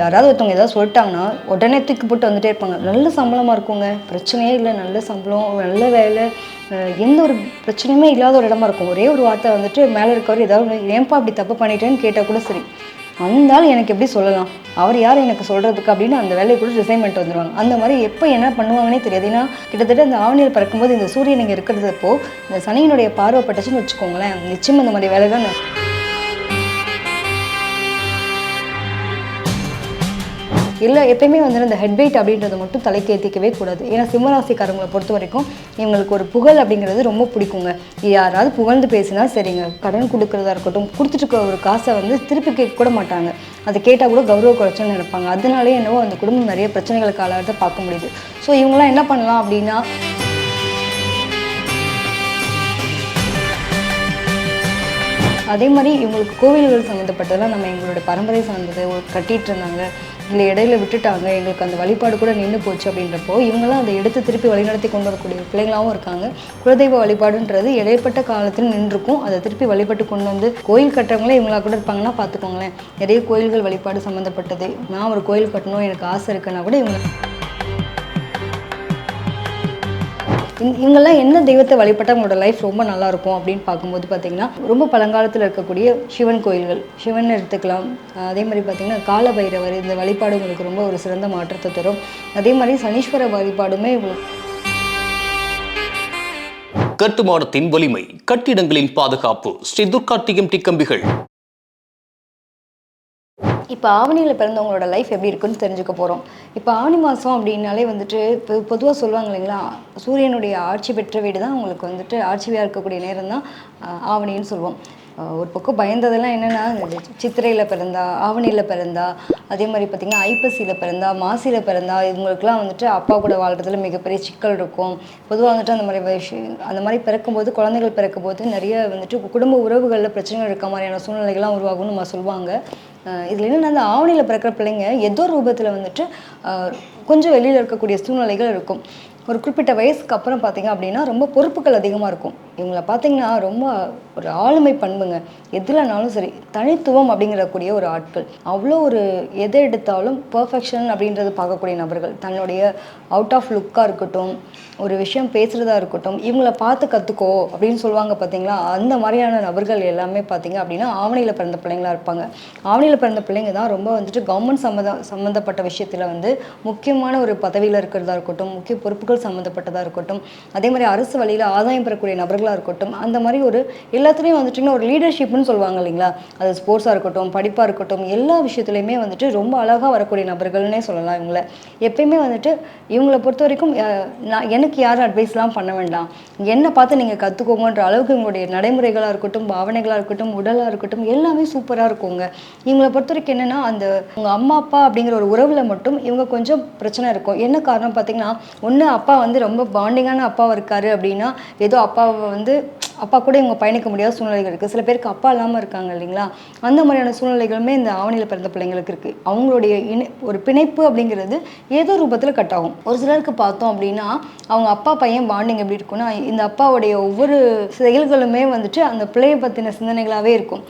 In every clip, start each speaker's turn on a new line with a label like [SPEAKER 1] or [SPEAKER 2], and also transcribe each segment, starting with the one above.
[SPEAKER 1] யாராவது ஒருத்தவங்க ஏதாவது சொல்லிட்டாங்கன்னா உடனே தூக்கி போட்டு வந்துட்டே இருப்பாங்க. நல்ல சம்பளமாக இருக்குங்க. பிரச்சனையே இல்லை. நல்ல சம்பளம் நல்ல வேலை எந்த ஒரு பிரச்சனையுமே இல்லாத ஒரு இடமா இருக்கும். ஒரே ஒரு வார்த்தை வந்துட்டு மேலே இருக்கவர் ஏதாவது ஏன்ப்பா ஏன்பா அப்படி தப்பு பண்ணிட்டேன்னு கேட்டால் கூட சரி. வந்தாலும் எனக்கு எப்படி சொல்லலாம்? அவர் யார் எனக்கு சொல்கிறதுக்கு அப்படின்னு அந்த வேலையை கூட ரிசைன் பண்ணிட்டு வந்துடுவாங்க அந்த மாதிரி எப்போ என்ன பண்ணுவாங்கன்னே தெரியாது. ஏன்னா கிட்டத்தட்ட இந்த ஆவணியில் பறக்கும்போது இந்த சூரியன் இங்கே இருக்கிறதப்போ இந்த சனியினுடைய பார்வை பட்டுச்சுன்னு வச்சுக்கோங்களேன். நிச்சயம் இந்த மாதிரி வேலை தான் இல்லை எப்பயுமே வந்து இந்த ஹெட் வெயிட் அப்படின்றத மட்டும் தலைக்கு ஏற்றிக்கவே கூடாது. ஏன்னா சிம்மராசிக்காரங்களை பொறுத்த வரைக்கும் இவங்களுக்கு ஒரு புகழ் அப்படிங்கிறது ரொம்ப பிடிக்குங்க. யாராவது புகழ்ந்து பேசினா சரிங்க. கடன் கொடுக்கறதா இருக்கட்டும் கொடுத்துட்டு ஒரு காசை வந்து திருப்பி கேட்க கூட மாட்டாங்க. அதை கேட்டால் கூட கௌரவ குறைச்சல்னு நினைப்பாங்க. அதனாலே என்னவோ அந்த குடும்பம் நிறைய பிரச்சனைகளுக்கு ஆளாகிறத பார்க்க முடியுது. ஸோ இவங்களாம் என்ன பண்ணலாம் அப்படின்னா அதே மாதிரி இவங்களுக்கு கோவில்கள் சம்மந்தப்பட்டதெல்லாம் நம்ம எங்களோட பரம்பரை சார்ந்தது ஒரு இருந்தாங்க. இல்லை இடையில விட்டுட்டாங்க. எங்களுக்கு அந்த வழிபாடு கூட நின்று போச்சு அப்படின்றப்போ இவங்களாம் அதை எடுத்து திருப்பி வழிநடத்தி கொண்டு வரக்கூடிய பிள்ளைங்களாகவும் இருக்காங்க. குலதெய்வ வழிபாடுன்றது இடைப்பட்ட காலத்தில் நின்றுக்கும். அதை திருப்பி வழிபட்டு கொண்டு வந்து கோயில் கட்டுறவங்களே இவங்களா கூட இருப்பாங்கன்னா பார்த்துக்கோங்களேன். நிறைய கோயில்கள் வழிபாடு சம்மந்தப்பட்டது நான் ஒரு கோயில் கட்டணும் எனக்கு ஆசை இருக்குன்னா கூட இவங்க இவங்கெல்லாம் என்ன தெய்வத்தை வழிபட்டால் உங்களோட லைஃப் ரொம்ப நல்லா இருக்கும் அப்படின்னு பார்க்கும்போது பார்த்தீங்கன்னா ரொம்ப பழங்காலத்தில் இருக்கக்கூடிய சிவன் கோயில்கள் சிவன் எடுத்துக்கலாம். அதே மாதிரி பார்த்தீங்கன்னா கால பைரவர் இந்த வழிபாடு உங்களுக்கு ரொம்ப ஒரு சிறந்த மாற்றத்தை தரும். அதே மாதிரி சனீஸ்வர வழிபாடுமே உங்களுக்கு
[SPEAKER 2] கட்டுமானத்தின் வலிமை கட்டிடங்களின் பாதுகாப்பு ஸ்ரீ துர்கா டிஎம்டி கம்பிகள்.
[SPEAKER 1] இப்போ ஆவணியில் பிறந்தவங்களோட லைஃப் எப்படி இருக்குன்னு தெரிஞ்சுக்க போகிறோம் இப்போ ஆவணி மாதம் அப்படின்னாலே வந்துட்டு இப்போ பொதுவாக சொல்லுவாங்க இல்லைங்களா? சூரியனுடைய ஆட்சி பெற்ற வீடு தான் உங்களுக்கு வந்துட்டு ஆட்சியாக இருக்கக்கூடிய நேரம் தான் ஆவணின்னு சொல்லுவோம். ஒரு பக்கம் பயந்ததெல்லாம் என்னென்னா சித்திரையில் பிறந்தா ஆவணியில் பிறந்தா அதே மாதிரி பார்த்திங்கன்னா ஐப்பசியில் பிறந்தா மாசியில் பிறந்தா இவங்களுக்குலாம் வந்துட்டு அப்பா கூட வாழ்கிறதுல மிகப்பெரிய சிக்கல் இருக்கும். பொதுவாக வந்துட்டு அந்த மாதிரி விஷயம் அந்த மாதிரி பிறக்கும்போது குழந்தைகள் பிறக்கும்போது நிறைய வந்துட்டு குடும்ப உறவுகளில் பிரச்சனைகள் இருக்க மாதிரியான சூழ்நிலைகள்லாம் உருவாகும்னு நம்ம சொல்லுவாங்க. இதில் என்னென்னா அந்த ஆவணியில் பிறக்கிற பிள்ளைங்க ஏதோ ரூபத்தில் வந்துட்டு கொஞ்சம் வெளியில் இருக்கக்கூடிய சூழ்நிலைகள் இருக்கும். ஒரு குறிப்பிட்ட வயசுக்கு அப்புறம் பார்த்தீங்க அப்படின்னா ரொம்ப பொறுப்புகள் அதிகமாக இருக்கும். இவங்கள பார்த்தீங்கன்னா ரொம்ப ஒரு ஆளுமை பண்புங்க. எதுலனாலும் சரி தனித்துவம் அப்படிங்கிறக்கூடிய ஒரு ஆட்கள். அவ்வளோ ஒரு எதை எடுத்தாலும் பர்ஃபெக்ஷன் அப்படின்றது பார்க்கக்கூடிய நபர்கள். தன்னுடைய அவுட் ஆஃப் லுக்காக இருக்கட்டும் ஒரு விஷயம் பேசுகிறதா இருக்கட்டும் இவங்கள பார்த்து கற்றுக்கோ அப்படின்னு சொல்லுவாங்க பார்த்தீங்களா? அந்த மாதிரியான நபர்கள் எல்லாமே பார்த்தீங்க அப்படின்னா ஆவணியில் பிறந்த பிள்ளைங்களா இருப்பாங்க. ஆவணியில் பிறந்த பிள்ளைங்க தான் ரொம்ப வந்துட்டு கவர்மெண்ட் சம்மந்த சம்மந்தப்பட்ட விஷயத்தில் வந்து முக்கியமான ஒரு பதவியில் இருக்கிறதா இருக்கட்டும் முக்கிய பொறுப்புகள் சம்மந்தப்பட்டதாக இருக்கட்டும் அதே மாதிரி அரசு வழியில் ஆதாயம் பெறக்கூடிய நபர்கள் நபர்களாக இருக்கட்டும் அந்த மாதிரி ஒரு எல்லாத்துலேயும் வந்துட்டிங்கன்னா ஒரு லீடர்ஷிப்னு சொல்லுவாங்க இல்லைங்களா? அது ஸ்போர்ட்ஸாக இருக்கட்டும் படிப்பாக இருக்கட்டும் எல்லா விஷயத்துலையுமே வந்துட்டு ரொம்ப அழகாக வரக்கூடிய நபர்கள்னே சொல்லலாம் இவங்கள. எப்பயுமே வந்துட்டு இவங்களை பொறுத்த வரைக்கும் நான் எனக்கு யாரும் அட்வைஸ்லாம் பண்ண வேண்டாம். என்னை பார்த்து நீங்கள் கற்றுக்கோங்கன்ற அளவுக்கு இவங்களுடைய நடைமுறைகளாக இருக்கட்டும் பாவனைகளாக இருக்கட்டும் உடலாக இருக்கட்டும் எல்லாமே சூப்பராக இருக்குங்க. இவங்களை பொறுத்த வரைக்கும் என்னென்னா அந்த உங்கள் அம்மா அப்பா அப்படிங்கிற ஒரு உறவில் மட்டும் இவங்க கொஞ்சம் பிரச்சனை இருக்கும். என்ன காரணம் பார்த்தீங்கன்னா ஒன்று அப்பா வந்து ரொம்ப பாண்டிங்கான அப்பாவாக இருக்காரு அப்படின்னா ஏதோ அப்பாவை வந்து அப்பா கூட இவங்க பயணிக்க முடியாத சூழ்நிலைகள் இருக்குது சில பேருக்கு அப்பா இல்லாமல் இருக்காங்க இல்லைங்களா? அந்த மாதிரியான சூழ்நிலைகளுமே இந்த ஆவணியில் பிறந்த பிள்ளைங்களுக்கு இருக்குது அவங்களுடைய இணை ஒரு பிணைப்பு அப்படிங்கிறது ஏதோ ரூபத்தில் கட் ஆகும். ஒரு சிலருக்கு பார்த்தோம் அப்படின்னா அவங்க அப்பா பையன் பாண்டிங் எப்படி இருக்கும்னா இந்த அப்பாவுடைய ஒவ்வொரு செயல்களுமே வந்துட்டு அந்த பிள்ளையை பற்றின சிந்தனைகளாகவே இருக்கும்.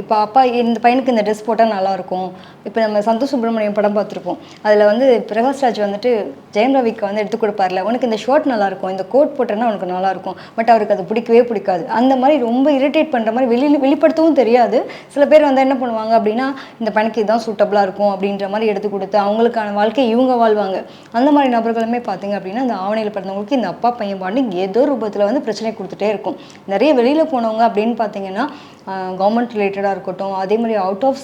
[SPEAKER 1] இப்போ அப்பா இந்த பையனுக்கு இந்த ட்ரெஸ் போட்டால் நல்லாயிருக்கும் இப்போ நம்ம சந்தோஷ் சுப்ரமணியம் படம் பார்த்துருப்போம். அதில் வந்து பிரகாஷ்ராஜ் வந்துட்டு ஜெயம் ரவிக்கு வந்து எடுத்து கொடுப்பார்ல. உனக்கு இந்த ஷர்ட் நல்லாயிருக்கும் இந்த கோட் போட்டேன்னா உனக்கு நல்லாயிருக்கும் பட் அவருக்கு அது பிடிக்கவே பிடிக்காது. அந்த மாதிரி ரொம்ப இரிட்டேட் பண்ணுற மாதிரி வெளியில் வெளிப்படுத்தவும் தெரியாது. சில பேர் வந்து என்ன பண்ணுவாங்க அப்படின்னா இந்த பணக்கு இதுதான் சூட்டபுளாக இருக்கும் அப்படின்ற மாதிரி எடுத்து கொடுத்து அவங்களுக்கான வாழ்க்கை இவங்க வாழ்வாங்க. அந்த மாதிரி நபர்களுமே பார்த்தீங்க அப்படின்னா இந்த ஆவணையில் பிறந்தவங்களுக்கு இந்த அப்பா பையன் பாண்டிங் ஏதோ ரூபத்தில் வந்து பிரச்சனை கொடுத்துட்டே இருக்கும். நிறைய வெளியில் போனவங்க அப்படின்னு பார்த்தீங்கன்னா கவர்மெண்ட் ரிலேட்டடாக இருக்கட்டும் அதே மாதிரி அவுட் ஆஃப்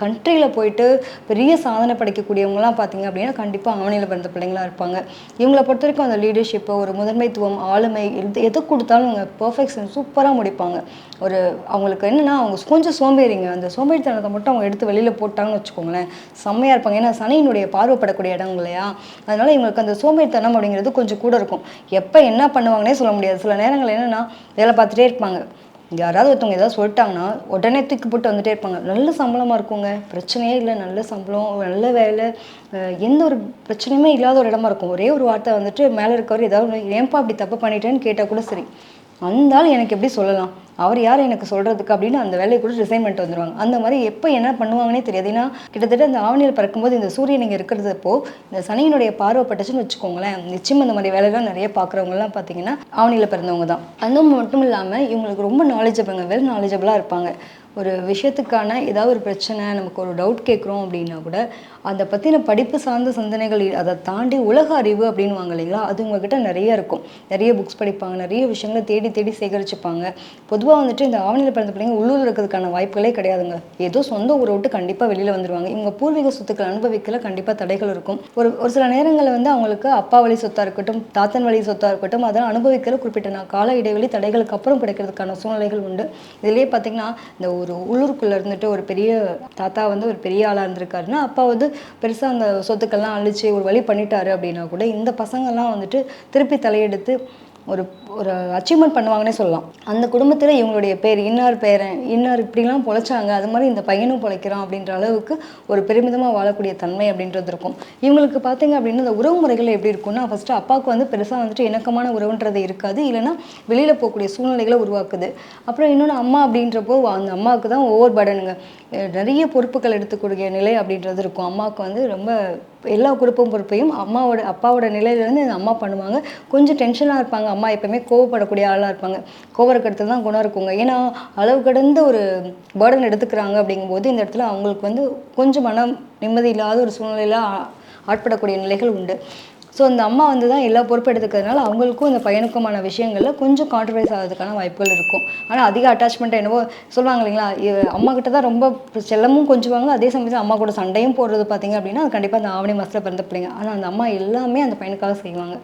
[SPEAKER 1] கண்ட்ரியில் போயிட்டு பெரிய சாதனை படைக்கக்கூடியவங்களாம் பார்த்தீங்க அப்படின்னா கண்டிப்பாக ஆவணியில் பிறந்த பிள்ளைங்களா இருப்பாங்க. இவங்களை பொறுத்த வரைக்கும் அந்த லீடர்ஷிப்பு ஒரு முதன்மைத்துவம் ஆளுமை எது எது கொடுத்தாலும் பர்ஃபெக்ட் பர்ஃபெக்ஷன் சூப்பராக முடிப்பாங்க. ஒரு அவங்களுக்கு என்னென்னா அவங்க கொஞ்சம் சோம்பேறிங்க. அந்த சோம்பேறித்தனத்தை மட்டும் அவங்க எடுத்து வெளியில் போட்டாங்கன்னு வச்சுக்கோங்களேன். செம்மையாக இருப்பாங்க. ஏன்னா சனியினுடைய பார்வைப்படக்கூடிய இடம் இல்லையா? அதனால் இவங்களுக்கு அந்த சோம்பேறித்தனம் அப்படிங்கிறது கொஞ்சம் கூட இருக்கும். எப்போ என்ன பண்ணுவாங்கன்னே சொல்ல முடியாது. சில நேரங்கள் என்னென்னா வேலை பார்த்துட்டே இருப்பாங்க. யாராவது ஒருத்தவங்க ஏதாவது சொல்லிட்டாங்கன்னா உடனே தூக்கி போட்டு வந்துட்டே இருப்பாங்க. நல்ல சம்பளமாக இருக்குங்க. பிரச்சனையே இல்லை. நல்ல சம்பளம் நல்ல வேலை. எந்த ஒரு பிரச்சனையுமே இல்லாத ஒரு இடமா இருக்கும். ஒரே ஒரு வார்த்தை வந்துட்டு மேலே இருக்கவர் ஏதாவது ஏன்பா அப்படி தப்பு பண்ணிட்டேன்னு கேட்டால் கூட சரி. அந்த எனக்கு எப்படி சொல்லலாம்? அவர் யார் எனக்கு சொல்கிறதுக்கு அப்படின்னு அந்த வேலையை கூட ரிசைன் பண்ணிட்டு வந்துடுவாங்க அந்த மாதிரி எப்போ என்ன பண்ணுவாங்கன்னே தெரியாது. ஏன்னா கிட்டத்தட்ட இந்த ஆவணியில் பறக்கும்போது இந்த சூரியன் இங்கே இருக்கிறதப்போ இந்த சனியினுடைய பார்வைப்பட்டுச்சுன்னு வச்சுக்கோங்களேன் நிச்சயம் இந்த மாதிரி வேலைலாம் நிறைய பார்க்குறவங்கலாம் பார்த்தீங்கன்னா ஆவணியில் பிறந்தவங்க தான் அதுவும் மட்டும் இல்லாமல் இவங்களுக்கு ரொம்ப நாலேஜபிள் வெல் நாலேஜபிளாக இருப்பாங்க. ஒரு விஷயத்துக்கான ஏதாவது ஒரு பிரச்சனை நமக்கு ஒரு டவுட் கேட்குறோம் அப்படின்னா கூட அதை பற்றின படிப்பு சார்ந்த சிந்தனைகள் அதை தாண்டி உலக அறிவு அப்படின்வாங்க இல்லைங்களா? அது உங்ககிட்ட நிறைய இருக்கும். நிறைய புக்ஸ் படிப்பாங்க நிறைய விஷயங்களை தேடி தேடி சேகரிச்சுப்பாங்க. பொதுவாக வந்துட்டு இந்த ஆவணியில் பிறந்த பிள்ளைங்க உள்ளூர் இருக்கிறதுக்கான வாய்ப்புகளே கிடையாதுங்க. ஏதோ சொந்த ஊரை விட்டு கண்டிப்பாக வெளியில் வந்துருவாங்க. இவங்க பூர்வீக சொத்துக்கள் அனுபவிக்கல கண்டிப்பாக தடைகள் இருக்கும். ஒரு ஒரு சில நேரங்களில் வந்து அவங்களுக்கு அப்பா வழி சொத்தாக இருக்கட்டும் தாத்தன் வழி சொத்தாக இருக்கட்டும் அதெல்லாம் அனுபவிக்கிற குறிப்பிட்ட நான் கால இடைவெளி தடைகளுக்கு அப்புறம் கிடைக்கிறதுக்கான சூழ்நிலைகள் உண்டு. இதுலேயே பார்த்தீங்கன்னா இந்த ஒரு உள்ளூருக்குள்ளே இருந்துட்டு ஒரு பெரிய தாத்தா வந்து ஒரு பெரிய ஆளாக இருந்திருக்காருன்னா அப்பா வந்து பெருசாக அந்த சொத்துக்கள்லாம் அழிச்சு ஒரு வழி பண்ணிட்டாரு அப்படின்னா கூட இந்த பசங்கள்லாம் வந்துட்டு திருப்பி தலையெடுத்து ஒரு ஒரு அச்சீவ்மெண்ட் பண்ணுவாங்கன்னே சொல்லலாம். அந்த குடும்பத்தில் இவங்களுடைய பேர் இன்னார் பேரன் இன்னார் இப்படிலாம் பொழைச்சாங்க அது மாதிரி இந்த பையனும் பொழைக்கிறான் அப்படின்ற அளவுக்கு ஒரு பெருமிதமாக வாழக்கூடிய தன்மை அப்படின்றது இருக்கும். இவங்களுக்கு பார்த்தீங்க அப்படின்னா இந்த உறவு முறைகள் எப்படி இருக்கும்னா ஃபஸ்ட்டு அப்பாவுக்கு வந்து பெருசாக வந்துட்டு இணக்கமான உறவுன்றது இருக்காது. இல்லைன்னா வெளியில் போகக்கூடிய சூழ்நிலைகளை உருவாக்குது. அப்புறம் இன்னொன்று அம்மா அப்படின்றப்போ அந்த அம்மாவுக்கு தான் ஓவர் படனுங்க நிறைய பொறுப்புகள் எடுத்துக்கூடிய நிலை அப்படின்றது இருக்கும். அம்மாவுக்கு வந்து ரொம்ப எல்லா குறிப்பும் பொறுப்பையும் அம்மாவோட அப்பாவோட நிலையிலேருந்து இந்த அம்மா பண்ணுவாங்க. கொஞ்சம் டென்ஷனாக இருப்பாங்க. அம்மா எப்பவுமே கோவப்படக்கூடிய ஆளாக இருப்பாங்க. கோவரக்கடத்தில் தான் குணம் இருக்குங்க. ஏன்னா அளவு கடந்த ஒரு பேர்டன் எடுத்துக்கிறாங்க அப்படிங்கும்போது இந்த இடத்துல அவங்களுக்கு வந்து கொஞ்சம் மனம் நிம்மதி இல்லாத ஒரு சூழ்நிலையில் ஆ- ஆட்படக்கூடிய நிலைகள் உண்டு. ஸோ அந்த அம்மா வந்து தான் எல்லா பொறுப்பு எடுத்துக்கிறதுனால அவங்களுக்கும் இந்த பையனுக்குமான விஷயங்களில் கொஞ்சம் கான்ட்ரவைஸ் ஆகிறதுக்கான வாய்ப்புகள் இருக்கும். ஆனால் அதிக அட்டாச்மெண்ட்டை என்னவோ சொல்லுவாங்க இல்லைங்களா? அம்மா கிட்ட தான் ரொம்ப செல்லமும் கொஞ்சுவாங்க. அதே சமயத்தில் அம்மா கூட சண்டையும் போடுறது பார்த்தீங்க அப்படின்னா அது கண்டிப்பாக அந்த ஆவணி மாதத்தில் பிறந்த பிள்ளைங்க ஆனால் அந்த அம்மா எல்லாமே அந்த பையனுக்காக செய்வாங்க.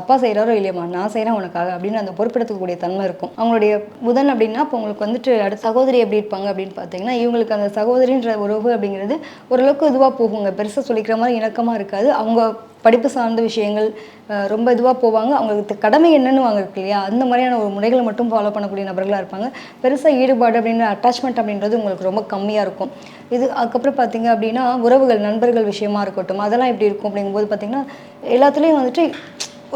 [SPEAKER 1] அப்பா செய்கிறாரோ இல்லையம்மா நான் செய்கிறேன் உனக்காக அப்படின்னு அந்த பொறுப்பெடுத்துக்கக்கூடிய தன்மை இருக்கும். அவங்களுடைய புதன் அப்படின்னா இப்போ உங்களுக்கு வந்துட்டு அடுத்த சகோதரி எப்படி இருப்பாங்க அப்படின்னு பார்த்தீங்கன்னா இவங்களுக்கு அந்த சகோதரின்ற உறவு அப்படிங்கிறது ஓரளவுக்கு இதுவாக போகுங்க. பெருசாக சொல்லிக்கிற மாதிரி இணக்கமாக இருக்காது. அவங்க படிப்பு சார்ந்த விஷயங்கள் ரொம்ப இதுவாக போவாங்க. அவங்களுக்கு கடமை என்னன்னு வாங்க இருக்கு இல்லையா? அந்த மாதிரியான ஒரு முறைகளை மட்டும் ஃபாலோ பண்ணக்கூடிய நபர்களாக இருப்பாங்க. பெருசாக ஈடுபாடு அப்படின்ற அட்டாச்மெண்ட் அப்படின்றது உங்களுக்கு ரொம்ப கம்மியாக இருக்கும். இது அதுக்கப்புறம் பார்த்தீங்க அப்படின்னா உறவுகள் நண்பர்கள் விஷயமா இருக்கட்டும் அதெல்லாம் எப்படி இருக்கும் அப்படிங்கும்போது பார்த்தீங்கன்னா எல்லாத்துலேயும் வந்துட்டு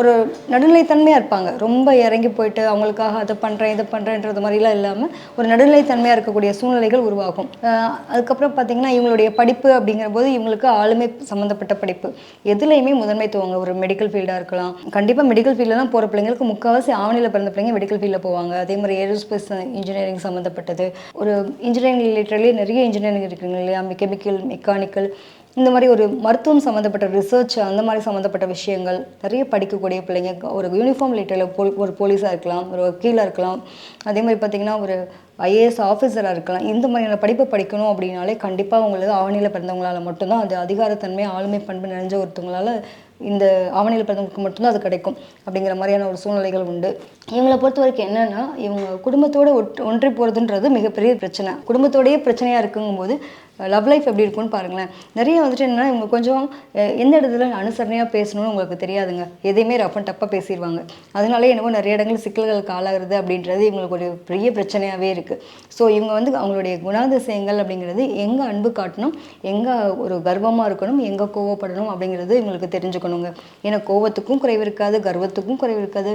[SPEAKER 1] ஒரு நடுநிலைத்தன்மையாக இருப்பாங்க. ரொம்ப இறங்கி போயிட்டு அவங்களுக்காக அதை பண்ணுறேன் இதை பண்ணுறேன்றது மாதிரிலாம் இல்லாமல் ஒரு நடுநிலைத்தன்மையாக இருக்கக்கூடிய சூழ்நிலைகள் உருவாகும். அதுக்கப்புறம் பார்த்திங்கன்னா இவங்களுடைய படிப்பு அப்படிங்கிற போது இவங்களுக்கு ஆளுமை சம்மந்தப்பட்ட படிப்பு. எதுலேயுமே முதன்மைத்துவங்க ஒரு மெடிக்கல் ஃபீல்டாக இருக்கலாம். கண்டிப்பாக மெடிக்கல் ஃபீல்டெலாம் போகிற பிள்ளைங்களுக்கு முக்கால்வாசி ஆவணியில் பிறந்த பிள்ளைங்க மெடிக்கல் ஃபீல்டில் போவாங்க. அதே மாதிரி ஏரோஸ்பேஸ் இன்ஜினியரிங் சம்மந்தப்பட்டது ஒரு இன்ஜினியரிங் ரிலேட்டட்லேயே நிறைய இன்ஜினியரிங் இருக்குங்க இல்லையா? கெமிக்கல் மெக்கானிக்கல் இந்த மாதிரி ஒரு மருத்துவம் சம்மந்தப்பட்ட ரிசர்ச் அந்த மாதிரி சம்மந்தப்பட்ட விஷயங்கள் நிறைய படிக்கக்கூடிய பிள்ளைங்க ஒரு யூனிஃபார்ம் லிட்டரில் போ ஒரு போலீஸாக இருக்கலாம் ஒரு வக்கீலாக இருக்கலாம். அதே மாதிரி பார்த்திங்கன்னா ஒரு ஐஏஎஸ் ஆஃபீஸராக இருக்கலாம். இந்த மாதிரியான படிப்பை படிக்கணும் அப்படின்னாலே கண்டிப்பாக உங்களுக்கு ஆவணியில் பிறந்தவங்களால் மட்டும்தான் அது அதிகாரத்தன்மை ஆளுமை பண்பு நிறைஞ்ச ஒருத்தவங்களால இந்த ஆவணியில் பிறந்தவங்களுக்கு மட்டும்தான் அது கிடைக்கும் அப்படிங்கிற மாதிரியான ஒரு சூழ்நிலைகள் உண்டு. இவங்களை பொறுத்த வரைக்கும் என்னென்னா இவங்க குடும்பத்தோடு ஒட் ஒன்றி போகிறதுன்றது மிகப்பெரிய பிரச்சனை. குடும்பத்தோடயே பிரச்சனையாக இருக்குங்கும்போது லவ் லைஃப் எப்படி இருக்கும்னு பாருங்களேன். நிறைய வந்துட்டு என்னென்னா இவங்க கொஞ்சம் எந்த இடத்துல அனுசரணையாக பேசணும்னு உங்களுக்கு தெரியாதுங்க. எதையுமே ரஃப் அண்ட் டப்பாக பேசிடுவாங்க அதனாலே என்னவோ நிறைய இடங்கள் சிக்கல்களுக்கு ஆளாகிறது அப்படின்றது இவங்களுக்கு ஒரு பெரிய பிரச்சனையாகவே இருக்குது ஸோ இவங்க வந்து அவங்களுடைய குணாதிசயங்கள் அப்படிங்கிறது எங்கே அன்பு காட்டணும் எங்கே ஒரு கர்வமாக இருக்கணும் எங்கே கோவப்படணும் அப்படிங்கிறது இவங்களுக்கு தெரிஞ்சுக்கணுங்க. ஏன்னா கோவத்துக்கும் குறைவு இருக்காது கர்வத்துக்கும் குறைவு இருக்காது.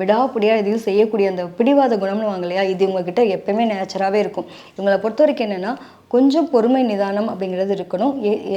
[SPEAKER 1] விடாப்பிடியாக இதையும் செய்யக்கூடிய அந்த பிடிவாத குணம்னு வாங்க இல்லையா? இது இவங்ககிட்ட எப்பவுமே நேச்சராகவே இருக்கும். இவங்களை பொறுத்த வரைக்கும் என்னென்னா கொஞ்சம் பொறுமை நிதானம் அப்படிங்கிறது இருக்கணும்.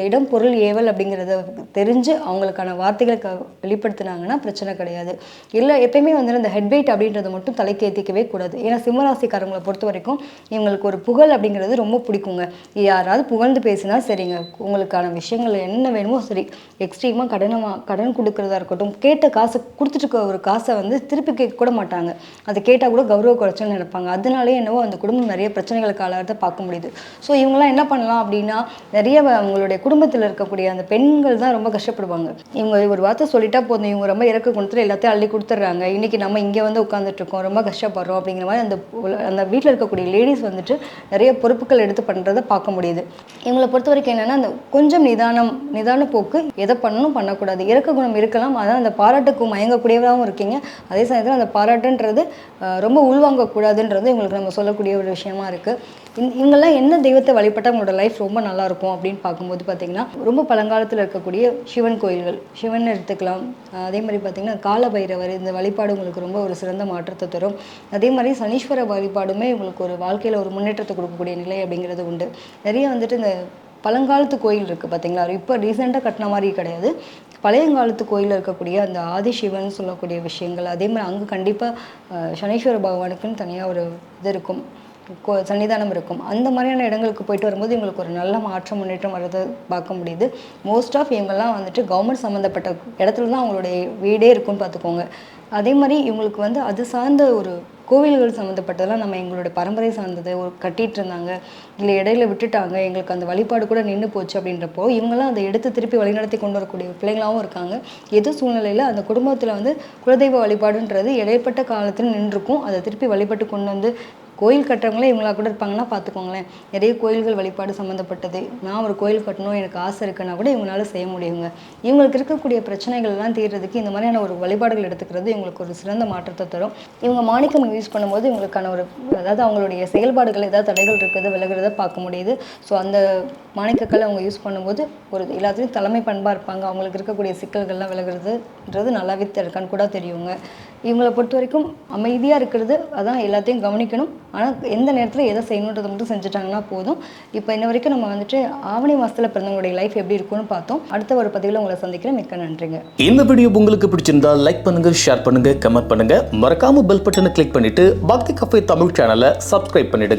[SPEAKER 1] இடம் பொருள் ஏவல் அப்படிங்கிறத தெரிஞ்சு அவங்களுக்கான வார்த்தைகளை க வெளிப்படுத்தினாங்கன்னா பிரச்சனை கிடையாது. இல்லை எப்பயுமே வந்து இந்த ஹெட்வெயிட் அப்படின்றத மட்டும் தலைக்கு ஏற்றிக்கவே கூடாது. ஏன்னா சிம்மராசிக்காரங்களை பொறுத்த வரைக்கும் இவங்களுக்கு ஒரு புகழ் அப்படிங்கிறது ரொம்ப பிடிக்குங்க. யாராவது புகழ்ந்து பேசினா சரிங்க. உங்களுக்கான விஷயங்கள் என்ன வேணுமோ சரி. எக்ஸ்ட்ரீமாக கடனை கடன் கொடுக்குறதா இருக்கட்டும் கேட்ட காசை கொடுத்துட்டு இருக்க ஒரு காசை வந்து திருப்பி கேட்க கூட மாட்டாங்க. அதை கேட்டால் கூட கௌரவ குறைச்சல் நினைப்பாங்க. அதனாலே என்னவோ அந்த குடும்பம் நிறைய பிரச்சனைகளுக்கு ஆளாகிறத பார்க்க முடியுது. ஸோ இவங்கெல்லாம் என்ன பண்ணலாம் அப்படின்னா நிறைய அவங்களுடைய குடும்பத்தில் இருக்கக்கூடிய அந்த பெண்கள் தான் ரொம்ப கஷ்டப்படுவாங்க. இவங்க ஒரு வார்த்தை சொல்லிட்டா போதும். இவங்க ரொம்ப இறக்க குணத்தில் எல்லாத்தையும் அள்ளி கொடுத்துட்றாங்க இன்றைக்கி நம்ம இங்கே வந்து உட்காந்துட்ருக்கோம் ரொம்ப கஷ்டப்படுறோம் அப்படிங்கிற மாதிரி அந்த அந்த வீட்டில் இருக்கக்கூடிய லேடிஸ் வந்துட்டு நிறைய பொறுப்புகள் எடுத்து பண்ணுறதை பார்க்க முடியுது. இவங்களை பொறுத்த வரைக்கும் என்னென்னா அந்த கொஞ்சம் நிதானம் நிதான போக்கு எதை பண்ணணும் பண்ணக்கூடாது. இறக்க குணம் இருக்கலாம். அதான் அந்த பாராட்டுக்கு மயங்கக்கூடியவராகவும் இருக்கீங்க. அதே சமயத்தில் அந்த பாராட்டுன்றது ரொம்ப உள்வாங்கக்கூடாதுன்றது இவங்களுக்கு நம்ம சொல்லக்கூடிய ஒரு விஷயமா இருக்குது இவங்கெல்லாம் என்ன தெய்வத்தை வழிபட்டால் அவங்களோட லைஃப் ரொம்ப நல்லா இருக்கும் அப்படின்னு பார்க்கும்போது பார்த்தீங்கன்னா ரொம்ப பழங்காலத்தில் இருக்கக்கூடிய சிவன் கோயில்கள் சிவன் எடுத்துக்கலாம். அதே மாதிரி பார்த்தீங்கன்னா கால பைரவர் இந்த வழிபாடு உங்களுக்கு ரொம்ப ஒரு சிறந்த மாற்றத்தை தரும். அதே மாதிரி சனீஸ்வர வழிபாடுமே உங்களுக்கு ஒரு வாழ்க்கையில் ஒரு முன்னேற்றத்தை கொடுக்கக்கூடிய நிலை அப்படிங்கிறது உண்டு. நிறைய வந்துட்டு இந்த பழங்காலத்து கோயில் இருக்குது பார்த்தீங்களா? இப்போ ரீசெண்டாக கட்டின மாதிரி கிடையாது. பழையங்காலத்து கோயிலில் இருக்கக்கூடிய அந்த ஆதிசிவன் சொல்லக்கூடிய விஷயங்கள் அதே மாதிரி அங்கே கண்டிப்பாக சனீஸ்வர பகவானுக்குன்னு தனியாக ஒரு இது இருக்கும். சன்னிதானம் இருக்கும். அந்த மாதிரியான இடங்களுக்கு போயிட்டு வரும்போது இவங்களுக்கு ஒரு நல்ல மாற்றம் முன்னேற்றம் வர்றதை பார்க்க முடியுது. மோஸ்ட் ஆஃப் இவங்கெல்லாம் வந்துட்டு கவர்மெண்ட் சம்மந்தப்பட்ட இடத்துல தான் அவங்களுடைய வீடே இருக்கும்னு பார்த்துக்கோங்க. அதே மாதிரி இவங்களுக்கு வந்து அது சார்ந்த ஒரு கோவில்கள் சம்மந்தப்பட்டதெல்லாம் நம்ம எங்களோட பரம்பரை சார்ந்தது ஒரு கட்டிட்டு இருந்தாங்க. இல்லை இடையில விட்டுட்டாங்க. எங்களுக்கு அந்த வழிபாடு கூட நின்று போச்சு அப்படின்றப்போ இவங்கெல்லாம் அதை எடுத்து திருப்பி வழிநடத்தி கொண்டு வரக்கூடிய பிள்ளைங்களாகவும் இருக்காங்க. எது சூழ்நிலையில் அந்த குடும்பத்தில் வந்து குலதெய்வ வழிபாடுன்றது இடைப்பட்ட காலத்தில் நின்றுருக்கும் அதை திருப்பி வழிபட்டு கொண்டு வந்து கோயில் கட்டுறவங்களே இவங்களா கூட இருப்பாங்கன்னா பார்த்துக்கோங்களேன். நிறைய கோயில்கள் வழிபாடு சம்மந்தப்பட்டது நான் ஒரு கோயில் கட்டணும் எனக்கு ஆசை இருக்குன்னா கூட இவங்களால செய்ய முடியுங்க. இவங்களுக்கு இருக்கக்கூடிய பிரச்சனைகள் எல்லாம் தீர்றதுக்கு இந்த மாதிரியான ஒரு வழிபாடுகள் எடுத்துக்கிறது இவங்களுக்கு ஒரு சிறந்த மாற்றத்தை தரும். இவங்க மாணிக்கம் யூஸ் பண்ணும்போது இவங்களுக்கான ஒரு அதாவது அவங்களுடைய செயல்பாடுகள் ஏதாவது தடைகள் இருக்கிறத விலகிறத பார்க்க முடியுது. ஸோ அந்த மாணிக்கக்கல்லை அவங்க யூஸ் பண்ணும்போது ஒரு எல்லாத்துலேயும் தலைமை பண்பாக இருப்பாங்க. அவங்களுக்கு இருக்கக்கூடிய சிக்கல்கள்லாம் விலகிறதுன்றது நல்லாவே இருக்கான்னு கூட தெரியுங்க. இவங்களை பொறுத்த வரைக்கும் அமைதியாக இருக்கிறது அதான் எல்லாத்தையும் கவனிக்கணும். ஆனால் எந்த நேரத்தில் எதை செய்யணுன்றதை மட்டும் செஞ்சுட்டாங்கன்னா போதும். இப்போ இன்ன வரைக்கும் நம்ம வந்துட்டு ஆவணி மாதத்தில் பிறந்தவங்களுடைய லைஃப் எப்படி இருக்கும்னு பார்த்தோம். அடுத்த ஒரு பதிவில் உங்களை சந்திக்கிறேன். மிக்க நன்றிங்க.
[SPEAKER 2] இந்த வீடியோ உங்களுக்கு பிடிச்சிருந்தா லைக் பண்ணுங்க ஷேர் பண்ணுங்க கமெண்ட் பண்ணுங்க. மறக்காம பெல் பட்டனை கிளிக் பண்ணிட்டு பக்தி கஃபே தமிழ் சேனலை சப்ஸ்கிரைப் பண்ணிடுங்க.